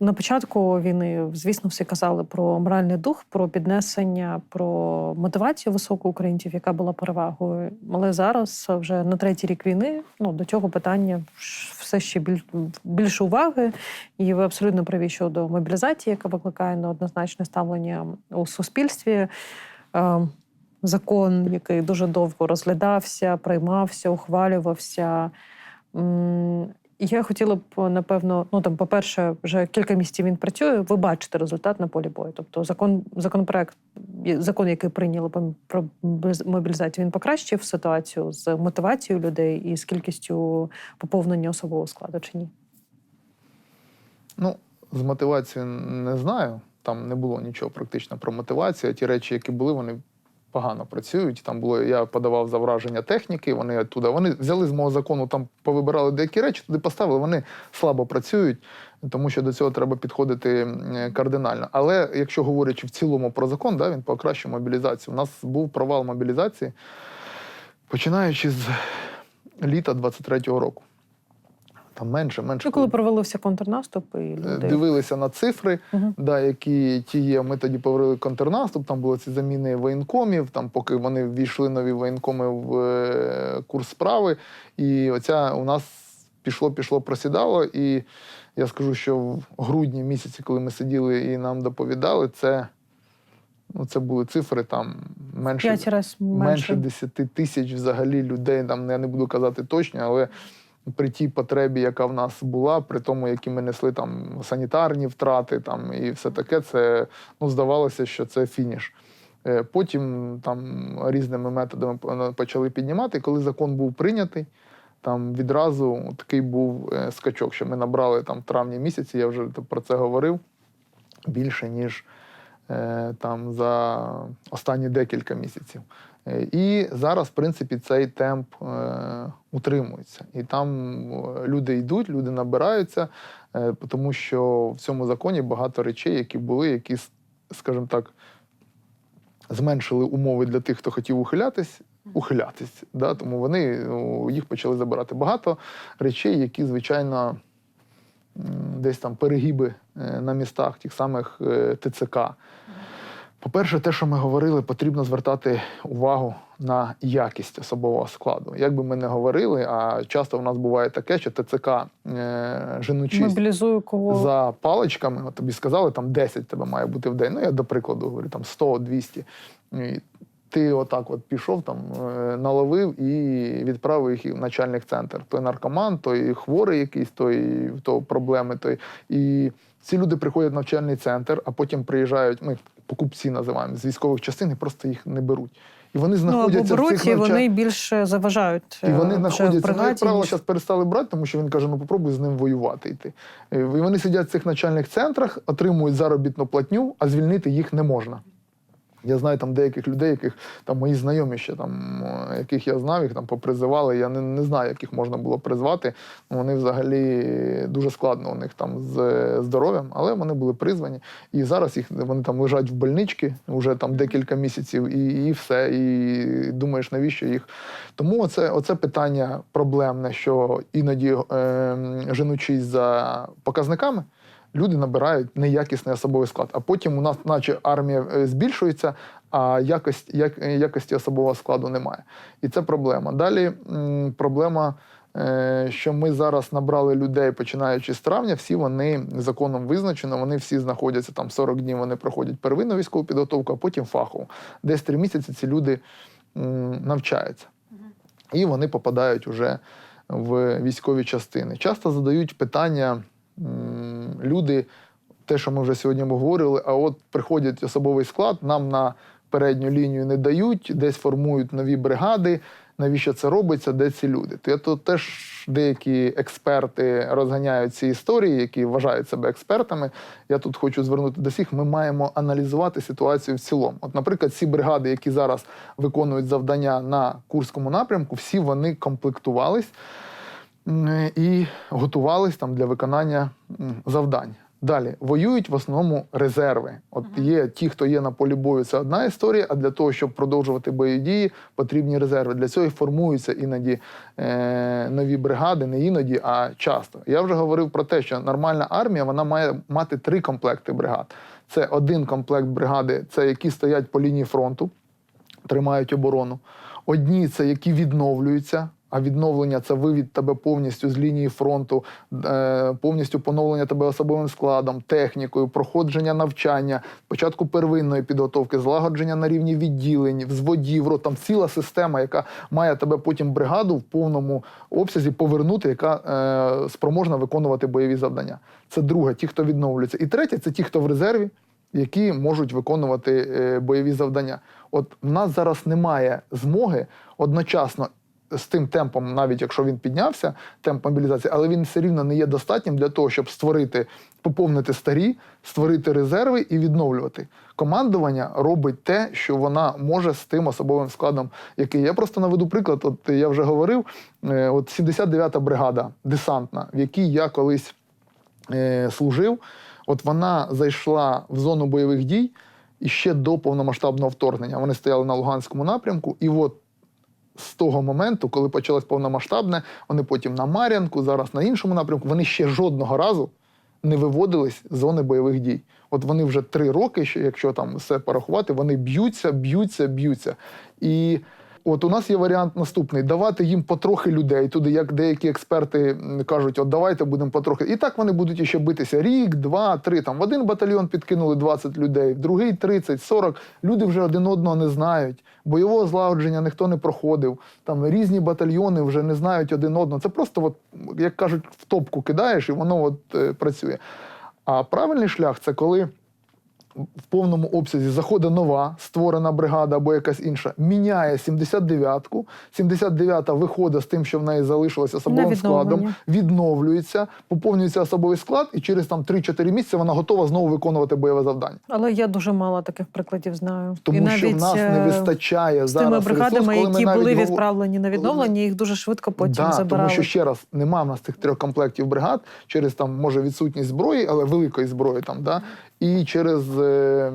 на початку війни, звісно, всі казали про моральний дух, про піднесення, про мотивацію високу українців, яка була перевагою. Але зараз, вже на третій рік війни, ну до цього питання все ще біль, більше уваги. І ви абсолютно праві щодо мобілізації, яка викликає неоднозначне ставлення у суспільстві. Е, Закон, який дуже довго розглядався, приймався, ухвалювався. Я хотіла б, напевно, ну там, по-перше, вже кілька місяців він працює. Ви бачите результат на полі бою. Тобто, закон, законопроект, закон, який прийняли про мобілізацію, він покращив ситуацію з мотивацією людей і з кількістю поповнення особового складу чи ні? Ну, з мотивацією не знаю. Там не було нічого практично про мотивацію. Ті речі, які були, вони погано працюють. Там було, я подавав за враження техніки, вони оттуда. Вони взяли з мого закону, там повибирали деякі речі, туди поставили, вони слабо працюють, тому що до цього треба підходити кардинально. Але якщо говорячи в цілому про закон, да, він покращує мобілізацію. У нас був провал мобілізації, починаючи з літа 23-го року. Там менше, менше. Ну, коли провалився контрнаступ, і Е, люди дивилися на цифри, Мгм. да, які ті є. Ми тоді повели контрнаступ, там були ці заміни воєнкомів, там, поки вони ввійшли нові воєнкоми в е, курс справи. І оця у нас пішло, пішло, просідало. І я скажу, що в грудні місяці, коли ми сиділи і нам доповідали, це, ну, це були цифри там менше. Менше менше. 10 тисяч взагалі людей. Там я не буду казати точно, але при тій потребі, яка в нас була, при тому, які ми несли там санітарні втрати, там і все таке, це ну здавалося, що це фініш. Е, Потім там різними методами почали піднімати. Коли закон був прийнятий, там відразу такий був е, скачок, що ми набрали там в травні місяці, я вже про це говорив, більше, ніж е, там за останні декілька місяців. Е, І зараз, в принципі, цей темп е, утримується. І там люди йдуть, люди набираються, е, тому що в цьому законі багато речей, які були, які, скажімо так, зменшили умови для тих, хто хотів ухилятись. Ухилятись, да? тому вони ну, їх почали забирати. Багато речей, які, звичайно, десь там перегиби на містах, тих самих ТЦК. По-перше, те, що ми говорили, потрібно звертати увагу на якість особового складу. Як би ми не говорили, а часто в нас буває таке, що ТЦК е, женучись кого за паличками, от тобі сказали, там 10 тебе має бути в день. Ну, я до прикладу говорю, там 100, 200. І ти отак от пішов, там, е, наловив і відправив їх в начальник центр. Той наркоман, той хворий якийсь, той того проблеми. Той. І ці люди приходять в навчальний центр, а потім приїжджають, ми покупці називаємо з військових частин і просто їх не беруть. І вони ну, або знаходяться в беруть, цих і навча- вони більше заважають. і вони знаходяться бригаді, ну, як правило, зараз перестали брати, тому що він каже: ну попробуй з ним воювати йти. Е, І вони сидять в цих начальних центрах, отримують заробітну платню, а звільнити їх не можна. Я знаю там деяких людей, яких там мої знайомі ще там, яких я знав, їх там попризивали. Я не, не знаю, яких можна було призвати. Ну, Вони взагалі дуже складно у них там з е, здоров'ям, але вони були призвані. І зараз їх вони там лежать в больничці вже там декілька місяців, і, і все. І думаєш, навіщо їх. Тому оце, оце питання проблемне, що іноді е, женучись за показниками. Люди набирають неякісний особовий склад. А потім у нас, наче армія е, збільшується, а якость, як, е, якості особового складу немає. І це проблема. Далі м, проблема, е, що ми зараз набрали людей, починаючи з травня, всі вони законом визначено, вони всі знаходяться там 40 днів, вони проходять первинну військову підготовку, а потім фахову. Десь три місяці ці люди навчаються. І вони попадають уже в військові частини. Часто задають питання люди, те, що ми вже сьогодні обговорювали, а от приходять особовий склад, нам на передню лінію не дають, десь формують нові бригади. Навіщо це робиться, де ці люди? То я тут теж деякі експерти розганяють ці історії, які вважають себе експертами. Я тут хочу звернути до всіх. Ми маємо аналізувати ситуацію в цілому. От, наприклад, ці бригади, які зараз виконують завдання на Курському напрямку, всі вони комплектувались і готувались там для виконання завдань. Далі воюють в основному резерви. От є ті, хто є на полі бою, це одна історія. А для того, щоб продовжувати бойові дії, потрібні резерви. Для цього і формуються іноді е, нові бригади, не іноді, а часто. Я вже говорив про те, що нормальна армія вона має мати три комплекти бригад. Це один комплект бригади, це які стоять по лінії фронту, тримають оборону. Одні це які відновлюються. А відновлення це вивід тебе повністю з лінії фронту, е, повністю поновлення тебе особовим складом, технікою, проходження навчання, початку первинної підготовки, злагодження на рівні відділень, взводів, рот, там ціла система, яка має тебе потім бригаду в повному обсязі повернути, яка е, спроможна виконувати бойові завдання. Це друге, ті, хто відновлюється. І третє це ті, хто в резерві, які можуть виконувати е, бойові завдання. От в нас зараз немає змоги одночасно з тим темпом, навіть якщо він піднявся, темп мобілізації, але він все рівно не є достатнім для того, щоб створити, поповнити старі, створити резерви і відновлювати. Командування робить те, що вона може з тим особовим складом, який я просто наведу приклад. От я вже говорив, е, от 79-та бригада десантна, в якій я колись е, служив, от вона зайшла в зону бойових дій і ще до повномасштабного вторгнення. Вони стояли на Луганському напрямку, і от з того моменту, коли почалось повномасштабне, вони потім на Мар'янку, зараз на іншому напрямку, вони ще жодного разу не виводились з зони бойових дій. От вони вже три роки, якщо там все порахувати, вони б'ються, б'ються, б'ються. І от у нас є варіант наступний: давати їм потрохи людей туди, як деякі експерти кажуть, от давайте будемо потрохи. І так вони будуть ще битися рік, два, три. Там в один батальйон підкинули 20 людей, в другий 30, 40. Люди вже один одного не знають. Бойового злагодження ніхто не проходив. Там різні батальйони вже не знають один одного. Це просто, от, як кажуть, в топку кидаєш, і воно от, е, працює. А правильний шлях це коли в повному обсязі заходить нова створена бригада або якась інша, міняє 79-ку. 79-та виходить з тим, що в неї залишилося особовим складом, відновлюється, поповнюється особовий склад, і через там 3-4 місяці вона готова знову виконувати бойове завдання. Але я дуже мало таких прикладів знаю. Тому і навіть що в нас не е, вистачає з тими бригадами, ресурс, які були відправлені на відновлення, їх дуже швидко потім да, забирали. Тому що ще раз нема в нас цих трьох комплектів бригад через там може відсутність зброї, але великої зброї там, да, і через е,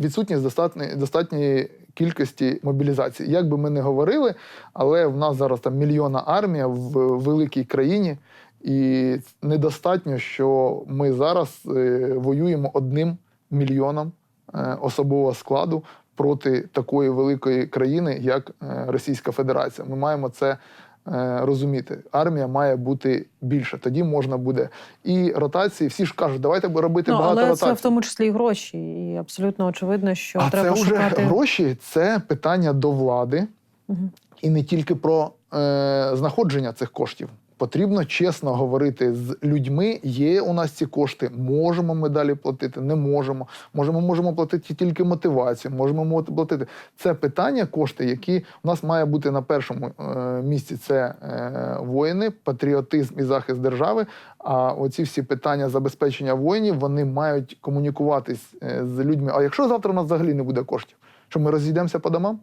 відсутність достатньої достатньої кількості мобілізації. Як би ми не говорили, але в нас зараз там мільйонна армія в великій країні, і недостатньо, що ми зараз е, воюємо одним мільйоном е, особового складу проти такої великої країни, як Російська Федерація. Ми маємо це розуміти. Армія має бути більше. Тоді можна буде. І ротації, всі ж кажуть, давайте робити ну, багато але ротацій. це в тому числі і гроші. І абсолютно очевидно, що а треба це вже шукати гроші, це питання до влади угу. і не тільки про е, знаходження цих коштів. Потрібно чесно говорити з людьми. Є у нас ці кошти, можемо ми далі платити, не можемо. Можемо, можемо платити тільки мотивацію, можемо платити. Це питання, кошти, які у нас має бути на першому е, місці. Це е, воїни, патріотизм і захист держави. А оці всі питання забезпечення воїнів вони мають комунікуватись е, з людьми. А якщо завтра у нас взагалі не буде коштів, що ми розійдемося по домам?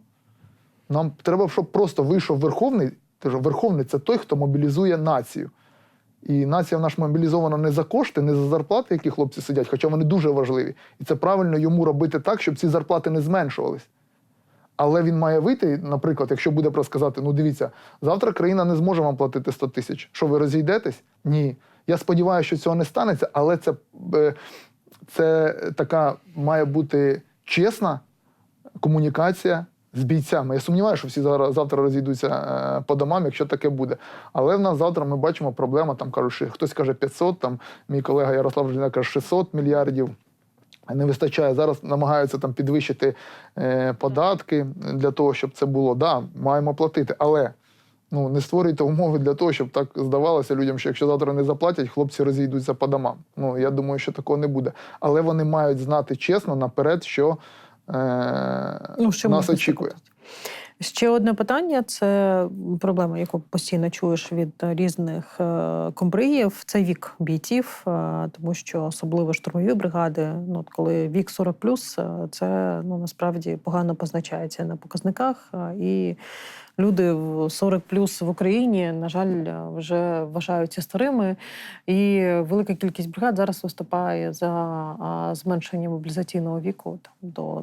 Нам треба, щоб просто вийшов Верховний. Тож Верховний це той, хто мобілізує націю. І нація в нас мобілізована не за кошти, не за зарплати, які хлопці сидять, хоча вони дуже важливі. І це правильно йому робити так, щоб ці зарплати не зменшувались. Але він має вийти, наприклад, якщо буде про сказати: ну дивіться, завтра країна не зможе вам платити 100 тисяч. Що ви розійдетесь? Ні. Я сподіваюся, що цього не станеться, але це, е, це така має бути чесна комунікація з бійцями. Я сумніваюся, що всі зараз завтра розійдуться е, по домам, якщо таке буде. Але в нас завтра ми бачимо проблема. Там кажуть, що хтось каже 500, там мій колега Ярослав Жиля каже 600 мільярдів. Не вистачає. Зараз намагаються там підвищити е, податки для того, щоб це було. Да, маємо платити, але ну не створюйте умови для того, щоб так здавалося людям, що якщо завтра не заплатять, хлопці розійдуться по домам. Ну я думаю, що такого не буде. Але вони мають знати чесно наперед, що е, ну, нас очікує. спробувати. Ще одне питання це проблема, яку постійно чуєш від різних е, комбриїв. Це вік бійців, е, тому що особливо штурмові бригади, ну коли вік 40+, е, це ну насправді погано позначається на показниках. І люди в 40 в Україні, на жаль, вже вважаються старими. І велика кількість бригад зараз виступає за зменшення мобілізаційного віку там, до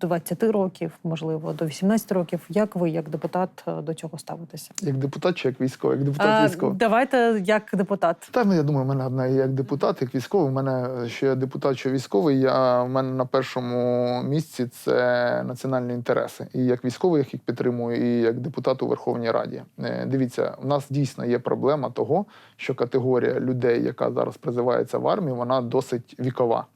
20 років, можливо, до 18 років. Як ви, як депутат, е, до цього ставитеся? Як депутат чи як військовий? Як депутат А, військовий. давайте як депутат. Та ну, я думаю, в мене одна як депутат, як військовий. У мене що я депутат, що військовий. Я в мене на першому місці це національні інтереси. І як військовий я їх підтримую, і як депутат у Верховній Раді. Е, Дивіться, у нас дійсно є проблема того, що категорія людей, яка зараз призивається в армію, вона досить вікова.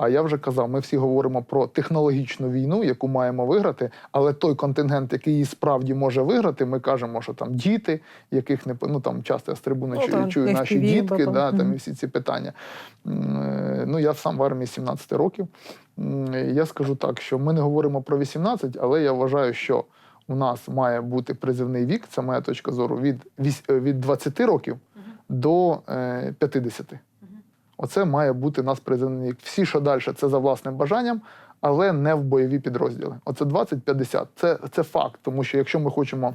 А я вже казав, ми всі говоримо про технологічну війну, яку маємо виграти, але той контингент, який її справді може виграти, ми кажемо, що там діти, яких не ну там часто я з трибуни Ну, чую, так, чую наші FPV, дітки, да, там і всі ці питання. Е, Ну, я сам в армії 17 років. Я скажу так, що ми не говоримо про 18, але я вважаю, що у нас має бути призивний вік, це моя точка зору, від, е, від 20 років до е, 50. Оце має бути нас призивний. Всі, що далі, це за власним бажанням, але не в бойові підрозділи. Оце 20-50. Це, це факт, тому що якщо ми хочемо.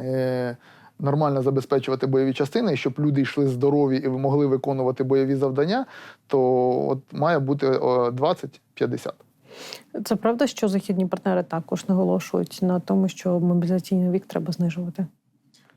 Е, Нормально забезпечувати бойові частини, щоб люди йшли здорові і могли виконувати бойові завдання, то от має бути о, 20-50. Це правда, що західні партнери також наголошують на тому, що мобілізаційний вік треба знижувати.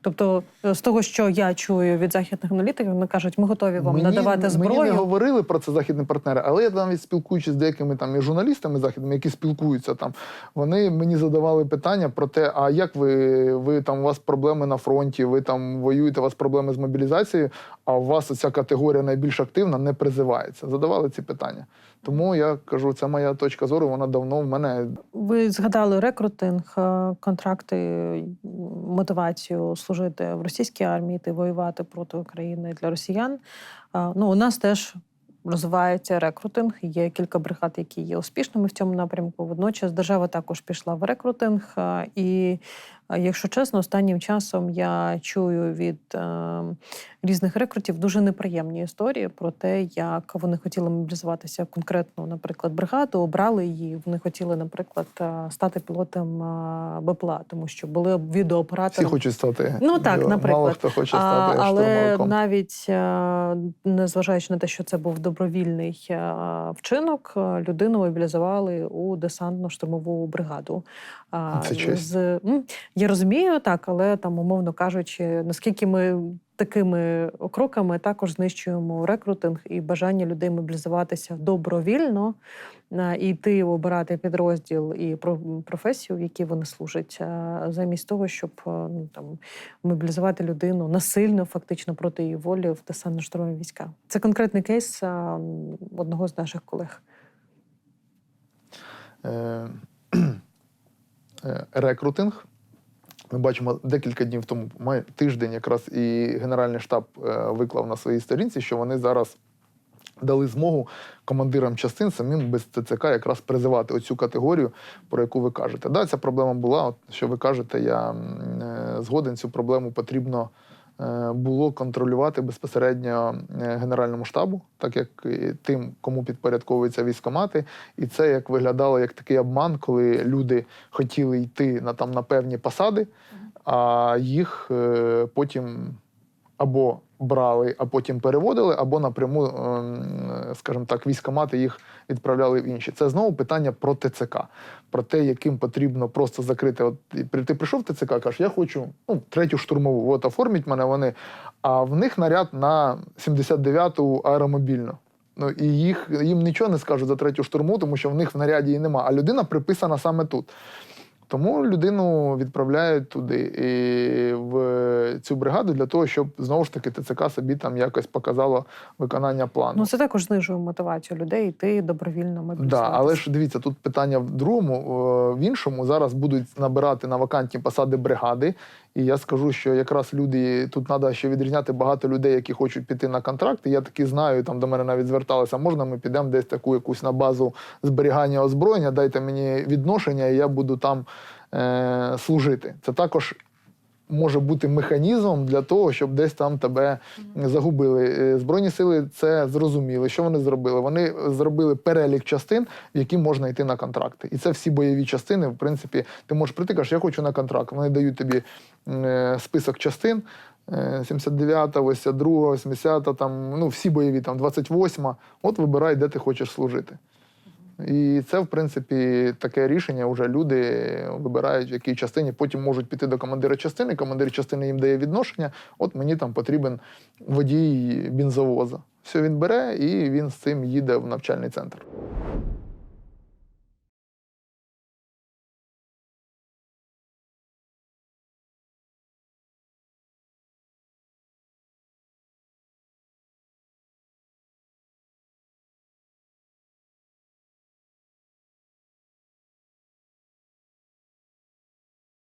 Тобто, е, з того, що я чую від західних аналітиків, вони кажуть, ми готові вам надавати зброю. Мені не говорили про це західні партнери, але я навіть спілкуючись з деякими там і журналістами західними, які спілкуються там, вони мені задавали питання про те, а як ви, ви там у вас проблеми на фронті, ви там воюєте, у вас проблеми з мобілізацією, а у вас оця категорія найбільш активна не призивається. Задавали ці питання. Тому я кажу, це моя точка зору, вона давно в мене Ви згадали рекрутинг, е, контракти, мотивацію служити в російській армії, йти воювати проти України для росіян. Ну, у нас теж розвивається рекрутинг. Є кілька бригад, які є успішними в цьому напрямку. Водночас держава також пішла в рекрутинг. І, якщо чесно, останнім часом я чую від е, різних рекрутів дуже неприємні історії про те, як вони хотіли мобілізуватися в конкретну, наприклад, бригаду, обрали її. Вони хотіли, наприклад, е, стати пілотом е, БПЛА, тому що були всі відеооператором. хочуть стати. Ну, так, Мало наприклад. хто хоче А, стати але штурмовиком. навіть е, незважаючи на те, що це був добровільний вчинок, людину мобілізували у десантно-штурмову бригаду. Це честь. З, я розумію так, але там, умовно кажучи, наскільки ми такими кроками також знищуємо рекрутинг і бажання людей мобілізуватися добровільно е, і йти обирати підрозділ і про- професію, в якій вони служать, е, замість того, щоб е, ну, там мобілізувати людину насильно, фактично проти її волі в десантно-штурмові війська. Це конкретний кейс одного з наших колег. Рекрутинг. Ми бачимо декілька днів тому, май тиждень, якраз і Генеральний штаб е, виклав на своїй сторінці, що вони зараз дали змогу командирам частин самим без ТЦК якраз призивати оцю категорію, про яку ви кажете. Да, ця проблема була. От що ви кажете, я е, згоден цю проблему потрібно. Е, Було контролювати безпосередньо е, Генеральному штабу, так як тим, кому підпорядковуються військомати, і це як виглядало як такий обман, коли люди хотіли йти на там на певні посади, а їх е, потім або брали, а потім переводили, або напряму, ем, скажімо так, військомати їх відправляли в інші. Це знову питання про ТЦК, про те, яким потрібно просто закрити. От ти прийшов в ТЦК, кажеш, я хочу ну, третю штурмову, от оформіть мене вони. А в них наряд на 79-ту аеромобільну. Ну і їх їм нічого не скажуть за третю штурму, тому що в них в наряді її нема. А людина приписана саме тут. Тому людину відправляють туди і в цю бригаду для того, щоб знову ж таки ТЦК собі там якось показало виконання плану. Ну це також знижує мотивацію людей йти добровільно Да, мобілізуватися. але ж дивіться, тут питання в другому, в іншому зараз будуть набирати на вакантні посади бригади. І я скажу, що якраз люди тут треба ще відрізняти багато людей, які хочуть піти на контракт. Я таки знаю, там до мене навіть зверталися, можна ми підемо десь таку якусь на базу зберігання озброєння, дайте мені відношення, і я буду там е, служити. Це також може бути механізмом для того, щоб десь там тебе загубили. Е, Збройні сили це зрозуміли. Що вони зробили? Вони зробили перелік частин, в які можна йти на контракти. І це всі бойові частини. В принципі, ти можеш прийти, кажеш, я хочу на контракт. Вони дають тобі е, список частин. е, 79-та, 82, 80-та, там, ну, всі бойові, там, 28-ма. От вибирай, де ти хочеш служити. І це, в принципі, таке рішення. Вже люди вибирають, в якій частині. Потім можуть піти до командира частини. Командир частини їм дає відношення. От мені там потрібен водій бензовоза. Все він бере і він з цим їде в навчальний центр.